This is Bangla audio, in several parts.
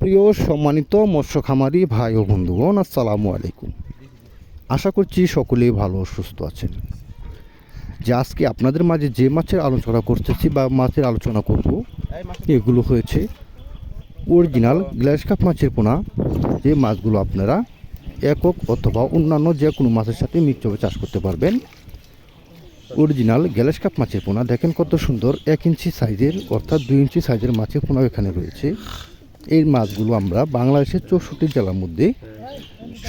প্রিয় সম্মানিত মৎস্য খামারি ভাই ও বন্ধুগণ, আসসালামু আলাইকুম। আশা করছি সকলেই ভালো সুস্থ আছেন। যে আজকে আপনাদের মাঝে যে মাছের আলোচনা করতেছি বা মাছের আলোচনা করব, এগুলো হয়েছে অরিজিনাল গ্লাস কাপ মাছের পোনা। যে মাছগুলো আপনারা একক অথবা অন্যান্য যে কোনো মাছের সাথে মিক্সভাবে চাষ করতে পারবেন। অরিজিনাল গ্যালাস কাপ মাছের পোনা, দেখেন কত সুন্দর এক ইঞ্চি সাইজের অর্থাৎ দুই ইঞ্চি সাইজের মাছের পোনা এখানে রয়েছে। এই মাছগুলো আমরা বাংলাদেশের চৌষট্টি জেলার মধ্যে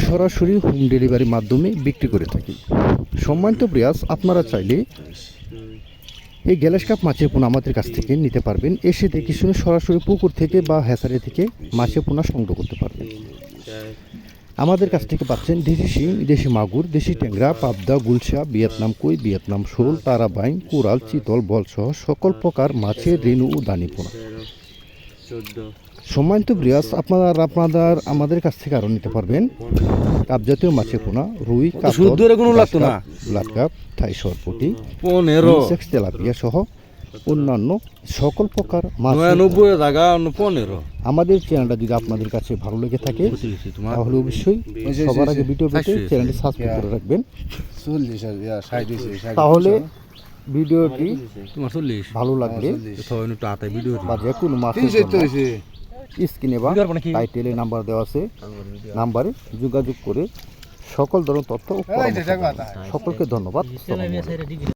সরাসরি হোম ডেলিভারির মাধ্যমে বিক্রি করে থাকি। সম্মানিত প্রিয়াস আপনারা চাইলে এই গ্যালাস কাপ মাছের পোনা আমাদের কাছ থেকে নিতে পারবেন। এসে দেখে শুনে সরাসরি পুকুর থেকে বা হ্যাসারি থেকে মাছের পোনা সংগ্রহ করতে পারবেন। আমাদের কাছ থেকে পাচ্ছেন দেশি শিং, দেশি মাগুর, দেশি ট্যাংরা, পাবদা, গুলশা, ভিয়েতনাম কই, ভিয়েতনাম শোল, তারাবাইন, কোরাল, চিতল, বলসহ সকল প্রকার মাছের রেণু ও দানি পোনা। সম্মানিত ব্রিয়াস আপনারা আপনাদের আমাদের কাছ থেকে আরও নিতে পারবেন কাপজাতীয় মাছের পোনা রুই কাতল শুদ্ধ কোনো লাগতো না। ব্লাড কাপ থাই সরপটি পনেরো। সেক্স তেলাপিয়া সহ অন্যান্য সকল প্রকার মাছ পনেরো। আমাদের চ্যানেলটা যদি আপনাদের কাছে ভালো লেগে থাকে তাহলে অবশ্যই সবার আগে ভিডিও পেতে চ্যানেলটি সাবস্ক্রাইব করে রাখবেন। তাহলে ভিডিওটি তোমার চল্লিশ। ভালো লাগলে বা যে কোনো মাছের স্ক্রিনে বা টাইটেলে নাম্বার দেওয়া আছে। নাম্বারে যোগাযোগ করে সকল ধরনের তথ্য। সকলকে ধন্যবাদ।